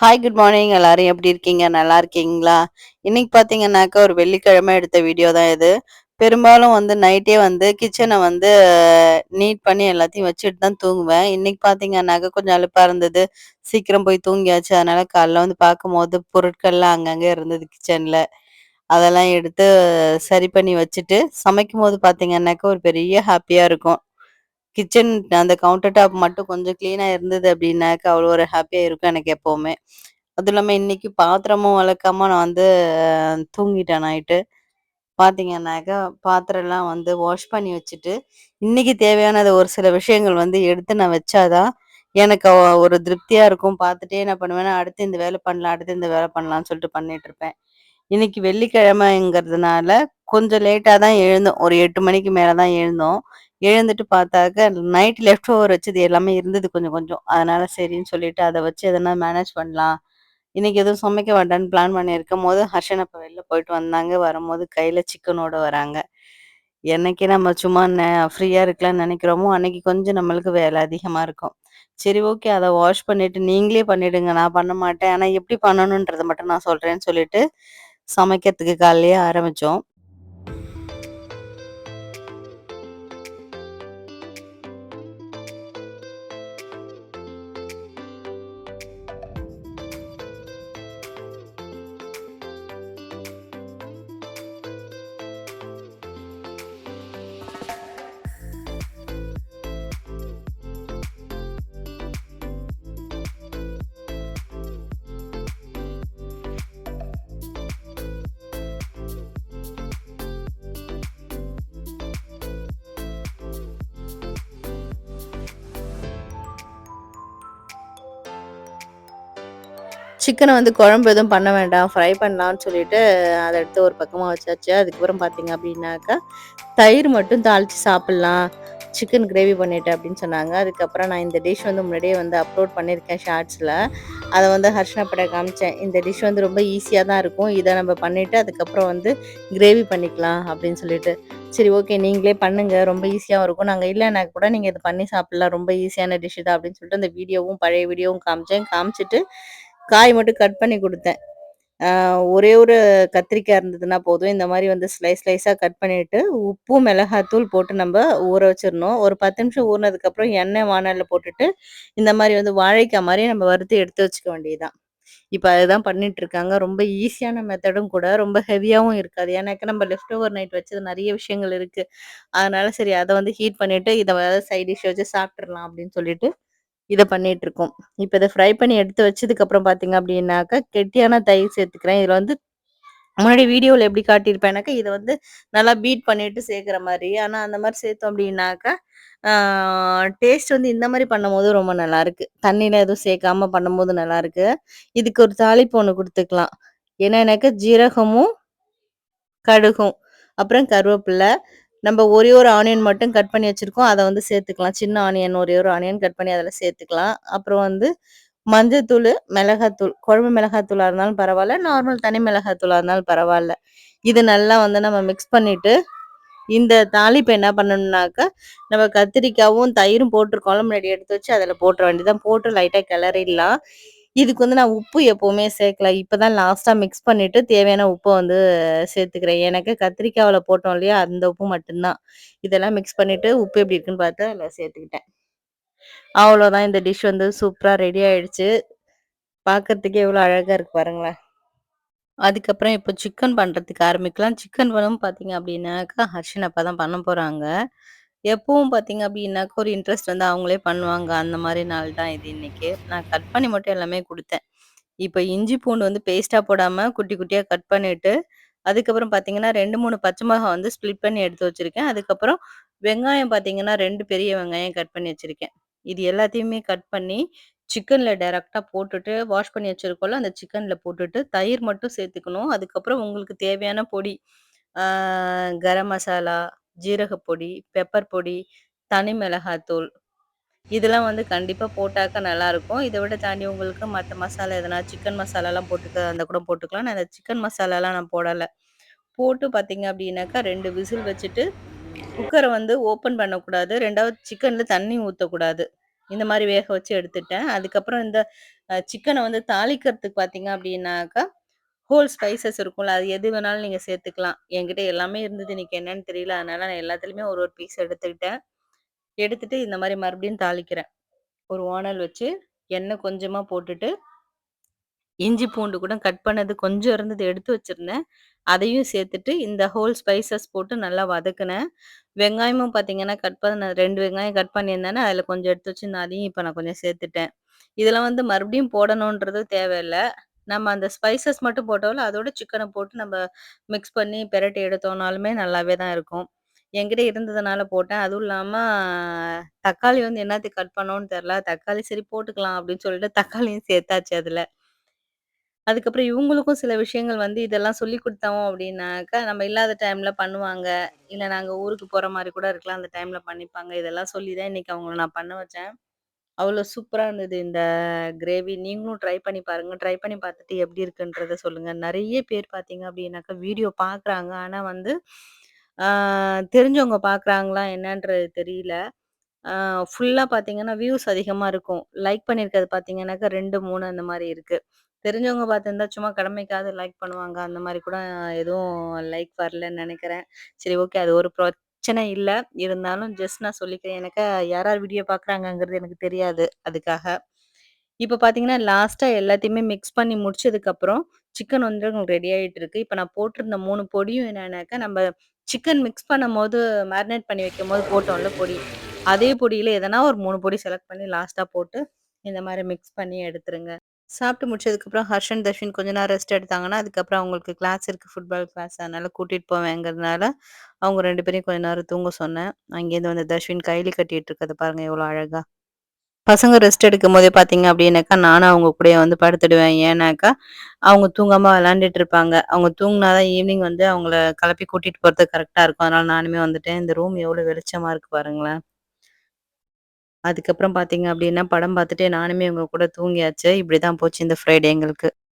Hi good morning எல்லாரும் எப்படி இருக்கீங்க? நல்லா இருக்கீங்களா? இன்னைக்கு பார்த்தீங்கன்னாக்கா ஒரு வெள்ளிக்கிழமை எடுத்த வீடியோ தான் இது. பெரும்பாலும் வந்து நைட்டே வந்து கிச்சனை வந்து நீட் பண்ணி எல்லாத்தையும் வச்சுட்டு தான் தூங்குவேன். இன்னைக்கு பார்த்தீங்கன்னாக்கா கொஞ்சம் அலுப்பாக இருந்தது. சீக்கிரம் போய் தூங்கியாச்சு. அதனால காலைல வந்து பார்க்கும்போது பொருட்கள்லாம் அங்கங்கே இருந்தது கிச்சனில் அதெல்லாம் எடுத்து சரி பண்ணி வச்சுட்டு சமைக்கும் போது பார்த்தீங்கன்னாக்கா ஒரு பெரிய ஹாப்பியாக இருக்கும். கிச்சன் அந்த கவுண்டர் டாப் மட்டும் கொஞ்சம் க்ளீனாக இருந்தது அப்படின்னாக்கா, அவ்வளோ ஒரு ஹாப்பியாக இருக்கும் எனக்கு எப்போவுமே அதுவும் இல்லாமல் இன்னைக்கு பாத்திரமும் வளர்க்காம நான் வந்து தூங்கிட்டேன் நைட்டு. பார்த்தீங்கன்னாக்கா, பாத்திரம்லாம் வந்து வாஷ் பண்ணி வச்சுட்டு, இன்னைக்கு தேவையானது ஒரு சில விஷயங்கள் வந்து எடுத்து நான் வச்சா தான், எனக்கு ஒரு திருப்தியாக இருக்கும். பார்த்துட்டே என்ன பண்ணுவேன்னா, அடுத்து இந்த வேலை பண்ணலாம், அடுத்து இந்த வேலை பண்ணலாம்னு சொல்லிட்டு பண்ணிட்டு இருப்பேன் இன்னைக்கு வெள்ளிக்கிழமைங்கிறதுனால கொஞ்சம் லேட்டாக தான் எழுந்தோம். ஒரு எட்டு மணிக்கு மேலே தான் எழுந்தோம். எழுந்துட்டு பார்த்தாக்க நைட் லெஃப்ட் ஓவர் வச்சது எல்லாமே இருந்தது கொஞ்சம் கொஞ்சம். அதனால சரின்னு சொல்லிட்டு அதை வச்சு எதனா மேனேஜ் பண்ணலாம். இன்னைக்கு எதுவும் சமைக்க வேண்டான்னு பிளான் பண்ணியிருக்கும்போது, ஹர்ஷன் அப்போ வெளில போயிட்டு வந்தாங்க. வரும்போது கையில சிக்கனோட வராங்க. என்னைக்கு நம்ம சும்மா ந ஃப்ரீயா இருக்கலாம்னு நினைக்கிறோமோ அன்னைக்கு கொஞ்சம் நம்மளுக்கு வேலை அதிகமா இருக்கும். சரி ஓகே அதை வாஷ் பண்ணிட்டு நீங்களே பண்ணிடுங்க. நான் பண்ண மாட்டேன். ஆனா எப்படி பண்ணணுன்றத மட்டும் நான் சொல்றேன்னு சொல்லிட்டு, சமைக்கிறதுக்கு காலைலயே ஆரம்பிச்சோம். சிக்கனை வந்து குழம்பு எதுவும் பண்ண வேண்டாம். ஃப்ரை பண்ணலான்னு சொல்லிட்டு, அதை எடுத்து ஒரு பக்கமாக வச்சாச்சு. அதுக்கப்புறம் பார்த்தீங்க அப்படின்னாக்கா, தயிர் மட்டும் தாளிச்சு சாப்பிட்லாம் சிக்கன் கிரேவி பண்ணிட்டேன் அப்படின்னு சொன்னாங்க. அதுக்கப்புறம் நான் இந்த டிஷ் வந்து முன்னாடியே வந்து அப்லோட் பண்ணியிருக்கேன் ஷார்ட்ஸில் அதை வந்து ஹர்ஷனா பட காமிச்சேன். இந்த டிஷ் வந்து ரொம்ப ஈஸியாக தான் இருக்கும். இதை நம்ம பண்ணிவிட்டு அதுக்கப்புறம் வந்து கிரேவி பண்ணிக்கலாம் அப்படின்னு சொல்லிட்டு. சரி ஓகே நீங்களே பண்ணுங்க. ரொம்ப ஈஸியாக இருக்கும். நாங்கள் இல்லன்னா கூட நீங்கள் இதை பண்ணி சாப்பிட்லாம் ரொம்ப ஈஸியான டிஷ் தான் அப்படின்னு சொல்லிட்டு அந்த வீடியோவும் பழைய வீடியோவும் காமிச்சேன். காமிச்சிட்டு காய் மட்டும் கட் பண்ணி கொடுத்தேன் ஒரே ஒரு கத்திரிக்காய் இருந்ததுன்னா போதும். இந்த மாதிரி வந்து ஸ்லைஸ் ஸ்லைஸாக கட் பண்ணிட்டு, உப்பு, மிளகாத்தூள் போட்டு நம்ம ஊற வச்சிடணும் ஒரு 10 நிமிஷம் ஊறினதுக்கப்புறம் எண்ணெய் வானலில் போட்டுட்டு, இந்த மாதிரி வந்து வாழைக்காய் மாதிரி நம்ம வறுத்து எடுத்து வச்சுக்க வேண்டியதுதான் இப்போ அதுதான் அதுதான் பண்ணிட்டுருக்காங்க. ரொம்ப ஈஸியான மெத்தடும் கூட. ரொம்ப ஹெவியாகவும் இருக்காது. ஏன்னாக்கா நம்ம லெஃப்ட் ஓவர் நைட் வச்சது நிறைய விஷயங்கள் இருக்கு. அதனால சரி அதை வந்து ஹீட் பண்ணிட்டு, இதை சைட் டிஷ் வச்சு சாப்பிட்றலாம் அப்படின்னு சொல்லிட்டு, இதை பண்ணிட்டு இருக்கோம் இப்ப இதை ஃப்ரை பண்ணி எடுத்து வச்சதுக்கப்புறம் பார்த்தீங்க அப்படின்னாக்கா, கெட்டியான தயிர் சேர்த்துக்கிறேன். இதுல வந்து முன்னாடி வீடியோல எப்படி காட்டியிருப்பேனாக்கா, இதை வந்து நல்லா பீட் பண்ணிட்டு சேர்க்கிற மாதிரி ஆனா அந்த மாதிரி சேர்த்தோம் அப்படின்னாக்கா, டேஸ்ட் வந்து இந்த மாதிரி பண்ணும்போது ரொம்ப நல்லாருக்கு. தண்ணியில எதுவும் சேர்க்காம பண்ணும்போது நல்லாருக்கு. இதுக்கு ஒரு தாளிப்பு ஒண்ணு ஏன்னா எனக்கு ஜீரகமும், கடுகும், அப்புறம் கருவேப்பில்லை நம்ம ஒரே ஒரு ஆனியன் மட்டும் கட் பண்ணி வச்சிருக்கோம். அதை வந்து சேர்த்துக்கலாம். சின்ன ஆனியன் ஒரே ஒரு ஆனியன் கட் பண்ணி அதில் சேர்த்துக்கலாம். அப்புறம் வந்து மஞ்சத்தூள் மிளகாத்தூள். குழம்பு மிளகாத்தூளாக இருந்தாலும் பரவாயில்ல நார்மல் தனி மிளகாத்தூளாக இருந்தாலும் பரவாயில்ல இது நல்லா வந்து நம்ம மிக்ஸ் பண்ணிட்டு, இந்த தாளிப்பு என்ன பண்ணணும்னாக்கா, நம்ம கத்திரிக்காவும், தயிரும் போட்டுருக்கோம்ல முன்னாடி எடுத்து வச்சு அதில் போட்டுற வேண்டியதான் போட்டு லைட்டாக கிளறிடலாம். இதுக்கு வந்து நான் உப்பு எப்பவுமே சேர்க்கல. இப்போ தான் லாஸ்ட்டாக மிக்ஸ் பண்ணிட்டு தேவையான உப்பை வந்து சேர்த்துக்கிறேன். எனக்கு கத்திரிக்காவில் போட்டோம் இல்லையா, அந்த உப்பு மட்டும்தான் இதெல்லாம் மிக்ஸ் பண்ணிட்டு உப்பு எப்படி இருக்குன்னு பார்த்து அதில் சேர்த்துக்கிட்டேன். அவ்வளோதான் இந்த டிஷ் வந்து சூப்பரா ரெடி ஆயிடுச்சு. பார்க்கறதுக்கே எவ்வளோ அழகா இருக்கு பாருங்களேன். அதுக்கப்புறம் இப்போ சிக்கன் பண்ணுறதுக்கு ஆரம்பிக்கலாம். சிக்கன் பண்ணவும் பார்த்தீங்க அப்படின்னாக்கா, ஹர்ஷன் அப்பா தான் பண்ண போகிறாங்க எப்பவும் பார்த்தீங்க அப்படின்னாக்கா, ஒரு இன்ட்ரெஸ்ட் வந்து அவங்களே பண்ணுவாங்க. அந்த மாரி நாள் தான் இது இன்னைக்கு. நான் கட் பண்ணி மட்டும் எல்லாமே குடுத்தேன். இப்ப இஞ்சி பூண்டு வந்து பேஸ்ட்டா போடாம குட்டி குட்டியா கட் பண்ணிட்டு, அதுக்கப்புறம் பார்த்தீங்கன்னா 2, 3 பச்சை மிளகாய் வந்து ஸ்ப்ளிட் பண்ணி எடுத்து வச்சிருக்கேன். அதுக்கப்புறம் வெங்காயம் பார்த்தீங்கன்னா 2 பெரிய வெங்காயம் கட் பண்ணி வச்சிருக்கேன். இது எல்லாத்தையுமே கட் பண்ணி சிக்கன்ல டைரக்ட்டா போட்டுட்டு, வாஷ் பண்ணி வச்சிருக்கோம்ல, அந்த சிக்கன்ல போட்டுட்டு, தயிர் மட்டும் சேர்த்துக்கணும். அதுக்கப்புறம் உங்களுக்கு தேவையான பொடி, ஆ கரம் மசாலா, ஜீரக பொடி, பெப்பர் பொடி, தனி மிளகாத்தூள் இதெல்லாம் வந்து கண்டிப்பாக போட்டாக்கா நல்லாயிருக்கும் இதை விட தாண்டி உங்களுக்கு மற்ற மசாலா எதனா சிக்கன் மசாலாலாம் போட்டுக்க அந்த கூட போட்டுக்கலாம். நான் அந்த சிக்கன் மசாலாலாம் நான் போடலை போட்டு பார்த்தீங்க அப்படின்னாக்கா ரெண்டு விசில் வச்சுட்டு, குக்கரை வந்து ஓப்பன் பண்ணக்கூடாது. ரெண்டாவது சிக்கனில் தண்ணி ஊற்றக்கூடாது இந்த மாதிரி வேக வச்சு எடுத்துட்டேன். அதுக்கப்புறம் இந்த சிக்கனை வந்து தாளிக்கிறதுக்கு பார்த்தீங்க அப்படின்னாக்கா, ஹோல் ஸ்பைசஸ் இருக்கும்ல. அது எது வேணாலும் நீங்கள் சேர்த்துக்கலாம். என்கிட்ட எல்லாமே இருந்தது. இன்னைக்கு என்னன்னு தெரியல. அதனால நான் எல்லாத்துலேயுமே ஒரு ஒரு பீஸ் எடுத்துக்கிட்டேன். எடுத்துட்டு இந்த மாதிரி மறுபடியும் தாளிக்கிறேன். ஒரு ஓனல் வச்சு எண்ணெய் கொஞ்சமாக போட்டுட்டு இஞ்சி பூண்டு கூட கட் பண்ணது கொஞ்சம் இருந்தது எடுத்து வச்சிருந்தேன். அதையும் சேர்த்துட்டு இந்த ஹோல் ஸ்பைசஸ் போட்டு நல்லா வதக்குனேன். வெங்காயமும் பார்த்தீங்கன்னா, கட் பண்ண ரெண்டு வெங்காயம் கட் பண்ணியிருந்தேன்னா, அதில் கொஞ்சம் எடுத்து வச்சிருந்தேன். அதையும் இப்போ நான் கொஞ்சம் சேர்த்துட்டேன். இதெல்லாம் வந்து மறுபடியும் போடணுன்றது தேவையில்ல. நம்ம அந்த ஸ்பைசஸ் மட்டும் போட்டோம்ல, அதோட சிக்கனை போட்டு நம்ம மிக்ஸ் பண்ணி பெரட்டி எடுத்தோம்னாலுமே நல்லாவே தான் இருக்கும். என்கிட்ட இருந்ததுனால போட்டேன். அதுவும் இல்லாமல் தக்காளி வந்து என்னாத்துக்கு கட் பண்ணோன்னு தெரில தக்காளி சரி போட்டுக்கலாம் அப்படின்னு சொல்லிட்டு தக்காளியும் சேர்த்தாச்சு அதில் அதுக்கப்புறம் இவங்களுக்கும் சில விஷயங்கள் வந்து இதெல்லாம் சொல்லிக் கொடுத்தோம் அப்படின்னாக்கா, நம்ம இல்லாத டைம்ல பண்ணுவாங்க. இல்லை நாங்கள் ஊருக்கு போகிற மாதிரி கூட இருக்கலாம். அந்த டைம்ல பண்ணிப்பாங்க. இதெல்லாம் சொல்லி தான் இன்னைக்கு அவங்கள நான் பண்ண வச்சேன். அவ்வளோ சூப்பரா இருந்தது இந்த கிரேவி. நீங்களும் ட்ரை பண்ணி பாருங்க. ட்ரை பண்ணி பார்த்துட்டு எப்படி இருக்குன்றத சொல்லுங்க. நெறைய பேர் பார்த்தீங்க அப்படின்னாக்கா, வீடியோ பார்க்குறாங்க. ஆனா வந்து ஆ தெரிஞ்சவங்க பார்க்குறாங்களா என்னன்றது தெரியல. ஆ ஃபுல்லா பார்த்தீங்கன்னா, வியூஸ் அதிகமா இருக்கும். லைக் பண்ணியிருக்கிறது பார்த்தீங்கன்னாக்கா 2, 3 அந்த மாரி இருக்கு. தெரிஞ்சவங்க பார்த்திருந்தா சும்மா கடமைக்காவது லைக் பண்ணுவாங்க. அந்த மாரி கூட எதுவும் லைக் வரலன்னு நெனைக்கிறேன். சரி ஓகே. அது ஒரு பிரச்சனை இல்லை இருந்தாலும் ஜஸ்ட் நான் சொல்லிக்கிறேன். எனக்கு யார் யார் வீடியோ பார்க்குறாங்கங்கிறது எனக்கு தெரியாது. அதுக்காக. இப்போ பார்த்தீங்கன்னா, லாஸ்ட்டாக எல்லாத்தையுமே மிக்ஸ் பண்ணி முடிச்சதுக்கப்புறம், சிக்கன் வந்து உங்களுக்கு ரெடி ஆகிட்டு இருக்கு. இப்போ நான் போட்டிருந்த மூணு பொடியும் என்னன்னாக்கா, நம்ம சிக்கன் மிக்ஸ் பண்ணும்போது மேரினேட் பண்ணி வைக்கும்போது போட்டோம்ல பொடி. அதே பொடியில் எதனா ஒரு மூணு பொடி செலக்ட் பண்ணி லாஸ்ட்டாக போட்டு, இந்த மாதிரி மிக்ஸ் பண்ணி எடுத்துருங்க. சாப்பிட்டு முடிச்சதுக்கப்புறம் ஹர்ஷன், தர்ஷின் கொஞ்ச நேரம் ரெஸ்ட் எடுத்தாங்கன்னா, அதுக்கப்புறம் அவங்களுக்கு கிளாஸ் இருக்கு. Football class. அதனால கூட்டிட்டு போவேங்கிறதுனால, அவங்க 2 பேரையும் கொஞ்ச நேரம் தூங்க சொன்னேன். அங்கேருந்து வந்து தர்ஷின் கைலி கட்டிட்டு இருக்கத பாருங்க எவ்வளோ அழகா. பசங்க ரெஸ்ட் எடுக்கும்போதே பார்த்தீங்க அப்படின்னாக்கா, நானும் அவங்க கூடயே வந்து படுத்துடுவேன். ஏன்னாக்கா, அவங்க தூங்காம விளையாண்டுட்டு இருப்பாங்க. அவங்க தூங்குனா தான் ஈவினிங் வந்து அவங்கள கிளப்பி கூட்டிட்டு போறதுக்கு கரெக்ட்டா இருக்கும். அதனால நானுமே வந்துட்டேன். இந்த ரூம் எவ்வளோ வெளிச்சமா இருக்கு பாருங்களேன். அதுக்கப்புறம் பார்த்தீங்க அப்படின்னா, படம் பார்த்துட்டே நானுமே இவங்க கூட தூங்கியாச்சு. இப்படிதான் போச்சு இந்த ஃப்ரைடே எங்களுக்கு.